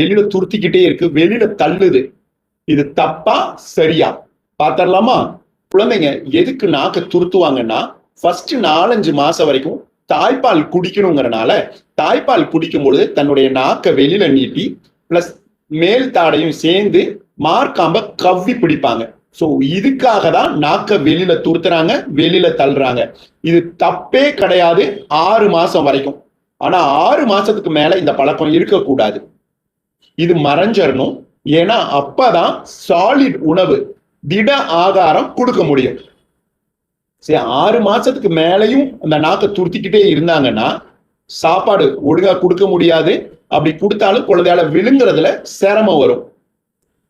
வெளியில துருத்திக்கிட்டே இருக்கு வெளியில தள்ளுது. இது தப்பா சரியா? பாத்திரலாமா குழந்தைங்க எதுக்கு நாக்க துருத்துவாங்கன்னா ஃபர்ஸ்ட் நாலஞ்சு மாசம் வரைக்கும் தாய்ப்பால் குடிக்கணுங்கிறனால தாய்ப்பால் குடிக்கும் பொழுது தன்னுடைய நாக்க வெளியில நீட்டி பிளஸ் மேல் தாடையும் சேர்ந்து மார்க்காம்ப கவ்வி பிடிப்பாங்க. சோ இதுக்காக தான் நாக்க வெளியில துருத்துறாங்க வெளியில தள்ளுறாங்க. இது தப்பே கிடையாது ஆறு மாசம் வரைக்கும். ஆனா ஆறு மாசத்துக்கு மேல இந்த பழக்கம் இருக்கக்கூடாது. இது மறைஞ்சிடணும் ஏன்னா அப்பதான் சாலிட் உணவு திட ஆகாரம் கொடுக்க முடியும். சரி ஆறு மாசத்துக்கு மேலையும் அந்த நாக்கை துருத்திக்கிட்டே இருந்தாங்கன்னா சாப்பாடு ஒழுங்கா கொடுக்க முடியாது. அப்படி கொடுத்தாலும் குழந்தையால விழுங்குறதுல சிரமம் வரும்.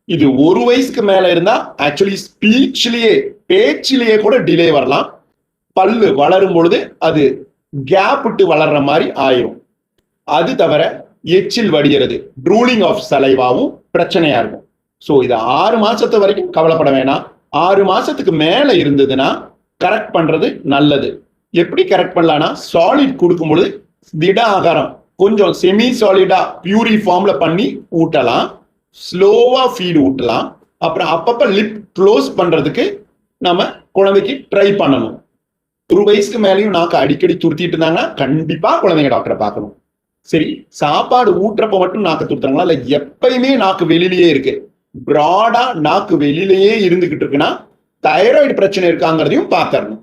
இது ஒரு வயசுக்கு மேல இருந்தா ஆக்சுவலி ஸ்பீச்லயே பேச்சிலேயே கூட டிலே வரலாம். பல்லு வளரும் பொழுது அது கேப் விட்டு வளர்ற மாதிரி ஆயிரும். அது தவிர எச்சில் வடிகிறது. ட்ரூலிங் ஆஃப் சலைவாவும் பிரச்சனையா இருக்கும். ஸோ இது ஆறு மாசத்து வரைக்கும் கவலைப்பட வேணாம். ஆறு மாசத்துக்கு மேல இருந்ததுன்னா கரெக்ட் பண்றது நல்லது. எப்படி கரெக்ட் பண்ணலாம்னா சாலிட் கொடுக்கும் பொழுது திட ஆகாரம் கொஞ்சம் செமி சாலிடா பியூரி ஃபார்ம்ல பண்ணி ஊட்டலாம். ஸ்லோவா ஃபீடு ஊட்டலாம். அப்புறம் அப்பப்ப லிப் க்ளோஸ் பண்றதுக்கு நம்ம குழந்தைக்கு ட்ரை பண்ணணும். ஒரு வயசுக்கு மேலேயும் நாக்கு அடிக்கடி துருத்திட்டு இருந்தாங்கன்னா கண்டிப்பா குழந்தைங்க டாக்டரை பார்க்கணும். சரி சாப்பாடு ஊட்டுறப்ப மட்டும் நாக்கு துடுத்துறாங்களா இல்ல எப்பயுமே நாக்கு வெளியிலேயே இருக்கு. பிராடா நாக்கு வெளியிலேயே இருந்துகிட்டு இருக்குன்னா தைராய்டு பிரச்சனை இருக்காங்கிறதையும் பார்த்துடணும்.